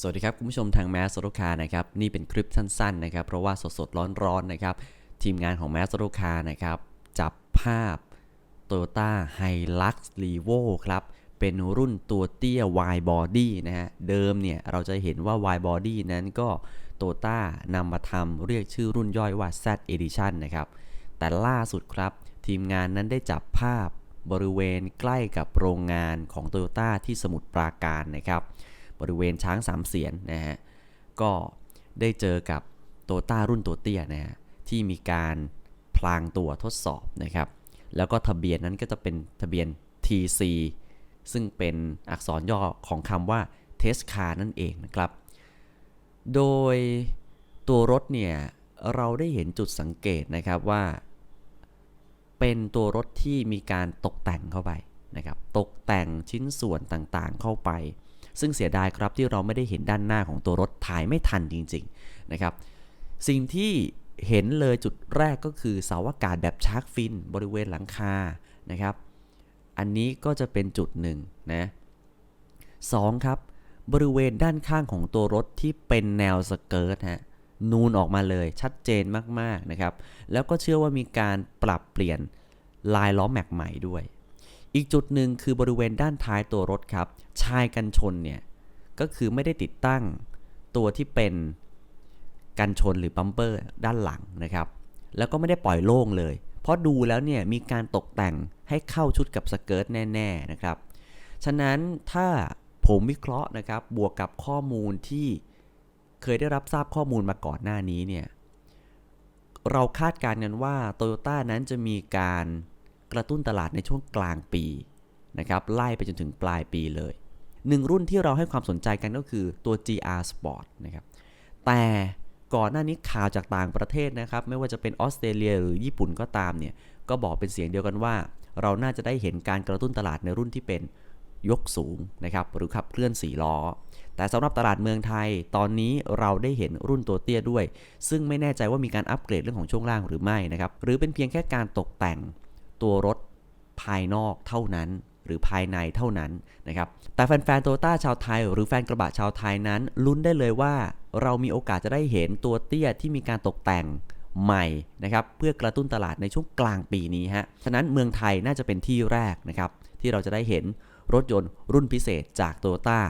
สวัสดีครับ คุณผู้ชมทางแมสโซโ c คานะครับ นี่เป็นคลิปสั้นๆนะครับ เพราะว่าสดๆ ร้อนๆนะครับ ทีมงานของแมสโซโ c คานะครับ จับภาพ Toyota Hilux Revo ครับ เป็นรุ่นตัวเตี้ย wide body นะฮะ เดิมเนี่ย เราจะเห็นว่า wide body นั้นก็ Toyota นำมาทำเรียกชื่อรุ่นย่อยว่า Z Edition นะครับ แต่ล่าสุดครับ ทีมงานนั้นได้จับภาพบริเวณใกล้กับโรงงานของ Toyota ที่สมุทรปราการนะครับ บริเวณช้างสามเสียนนะฮะก็ได้เจอกับโตต้ารุ่นตัวเตี้ยนะฮะที่มีการพลางตัวทดสอบนะครับ แล้วก็ทะเบียนนั้นก็จะเป็นทะเบียน TC ซึ่งเป็นอักษรย่อของคำว่า Test Car นั่นเองนะครับ โดยตัวรถเนี่ยเราได้เห็นจุดสังเกตนะครับว่า เป็นตัวรถที่มีการตกแต่งเข้าไปนะครับ ตกแต่งชิ้นส่วนต่างๆเข้าไป ซึ่งเสียดายครับที่เราไม่ได้เห็นด้านหน้าของตัวรถถ่ายไม่ทันจริงๆนะครับ สิ่งที่เห็นเลยจุดแรกก็คือเสาอากาศแบบชาร์กฟิน บริเวณหลังคานะครับ อันนี้ก็จะเป็นจุดหนึ่งนะสองครับ บริเวณด้านข้างของตัวรถที่เป็นแนวสเกิร์ตฮะนูนออกมาเลยชัดเจนมากๆนะครับ แล้วก็เชื่อว่ามีการปรับเปลี่ยนลายล้อแม็กใหม่ด้วย อีกจุดหนึ่งคือบริเวณด้านท้ายตัวรถครับ ชายกันชนเนี่ย ก็คือไม่ได้ติดตั้งตัวที่เป็นกันชนหรือบัมเปอร์ด้านหลังนะครับ แล้วก็ไม่ได้ปล่อยโล่งเลย เพราะดูแล้วเนี่ยมีการตกแต่งให้เข้าชุดกับสเกิร์ตแน่ ๆนะครับ ฉะนั้นถ้าผมวิเคราะห์นะครับ บวกกับข้อมูลที่เคยได้รับทราบข้อมูลมาก่อนหน้านี้เนี่ย เราคาดการณ์กันว่า Toyota นั้นจะมีการ กระตุ้นตลาดในช่วงกลางปีนะครับไล่ไปจนถึงปลายปีเลยหนึ่งรุ่นที่เราให้ความสนใจกันก็คือตัว GR Sport นะครับแต่ก่อนหน้านี้ข่าวจากต่างประเทศนะครับ ไม่ว่าจะเป็นออสเตรเลียหรือญี่ปุ่นก็ตามเนี่ยก็บอกเป็นเสียงเดียวกันว่า เราน่าจะได้เห็นการกระตุ้นตลาดในรุ่นที่เป็นยกสูงนะครับหรือขับเคลื่อน4ล้อ แต่สำหรับตลาดเมืองไทย ตอนนี้เราได้เห็นรุ่นตัวเตี้ยด้วย ซึ่งไม่แน่ใจว่ามีการอัปเกรดเรื่องของช่วงล่างหรือไม่นะครับหรือเป็นเพียงแค่การตกแต่ง ตัวรถภายนอกเท่านั้น หรือภายในเท่านั้นนะครับ แต่แฟนๆโตต้าชาวไทย หรือแฟนกระบะชาวไทยนั้น ลุ้นได้เลยว่าเรามีโอกาสจะได้เห็นตัวเตี้ยที่มีการตกแต่งใหม่นะครับเพื่อกระตุ้นตลาดในช่วงกลางปีนี้ฮะ ฉะนั้นเมืองไทยน่าจะเป็นที่แรกนะครับที่เราจะได้เห็นรถยนต์รุ่นพิเศษจาก Toyota